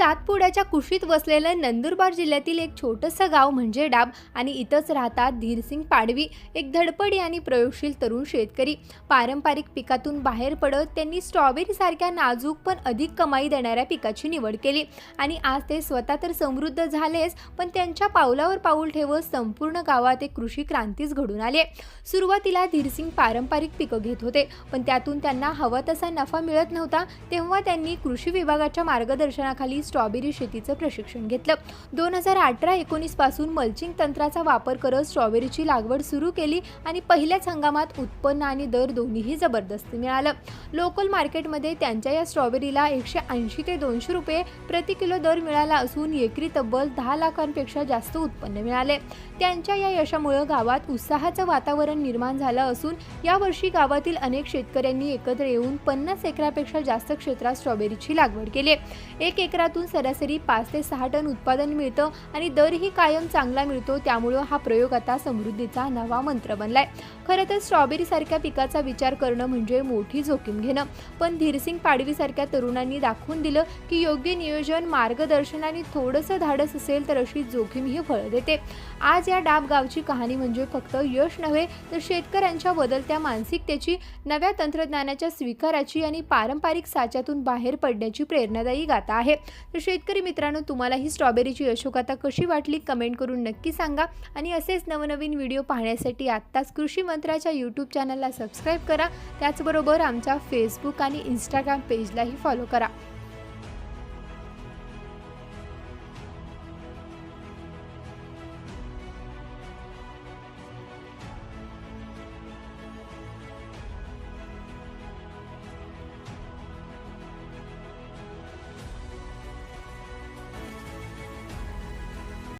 सातपुड्याच्या कुशीत वसलेलं नंदुरबार जिल्ह्यातील एक छोटंसं गाव म्हणजे डाब आणि इथंच राहतात धीरसिंग पाडवी एक धडपडी आणि प्रयोगशील तरुण शेतकरी. पारंपरिक पिकातून बाहेर पडत त्यांनी स्ट्रॉबेरीसारख्या नाजूक पण अधिक कमाई देणाऱ्या पिकाची निवड केली आणि आज ते स्वतः तर समृद्ध झालेच पण त्यांच्या पावलावर पाऊल ठेवत संपूर्ण गावात एक कृषी क्रांतीच घडून आली. सुरुवातीला धीरसिंग पारंपरिक पिकं घेत होते पण त्यातून त्यांना हवा तसा नफा मिळत नव्हता तेव्हा त्यांनी कृषी विभागाच्या मार्गदर्शनाखाली स्ट्रॉबेरी शेतीचं प्रशिक्षण घेतलं. दोन हजार अठरा एकोणीसपासून मल्चिंग तंत्राचा वापर करत स्ट्रॉबेरीची लागवड सुरू केली आणि पहिल्याच हंगामात उत्पन्न आणि दर दोन्हीही जबरदस्त मिळालं. लोकल मार्केटमध्ये त्यांच्या या स्ट्रॉबेरीला एकशे ऐंशी ते दोनशे रुपये प्रति किलो दर मिळाला असून एकरी तब्बल दहा लाखांपेक्षा जास्त उत्पन्न मिळाले. त्यांच्या या यशामुळे गावात उत्साहाचं वातावरण निर्माण झालं असून यावर्षी गावातील अनेक शेतकऱ्यांनी एकत्र येऊन पन्नास एकरापेक्षा जास्त क्षेत्रात स्ट्रॉबेरीची लागवड केली. एक एकरातून सरासरी पाच ते सहा टन उत्पादन मिळतं आणि दरही कायम चांगला मिळतो. त्यामुळं हा प्रयोग आता समृद्धीचा नवा मंत्र बनलाय. खरं तर स्ट्रॉबेरी सारख्या पिकाचा विचार करणं म्हणजे मोठी जोखीम घेणं. पण धीरसिंग पाडवीसारख्या तरुणांनी दाखवून दिलं की योग्य नियोजन मार्गदर्शन आणि थोडंसं धाडस असेल तर अशी जोखीम ही देते. आज या डाब गावची कहाणी म्हणजे फक्त यश नव्हे तर शेतकऱ्यांच्या बदलत्या मानसिकतेची नव्या तंत्रज्ञानाच्या स्वीकाराची आणि पारंपरिक साच्यातून बाहेर पडण्याची प्रेरणादायी गाथा आहे. तर शेतकरी मित्रांनो तुम्हाला ही स्ट्रॉबेरीची यशोगाथा कशी वाटली कमेंट करून नक्की सांगा. आणि असेच नवनवीन व्हिडिओ पाहण्यासाठी आत्ताच कृषी मंत्राच्या यूट्यूब चॅनलला सबस्क्राईब करा. त्याचबरोबर आमच्या फेसबुक आणि इंस्टाग्राम पेजलाही फॉलो करा.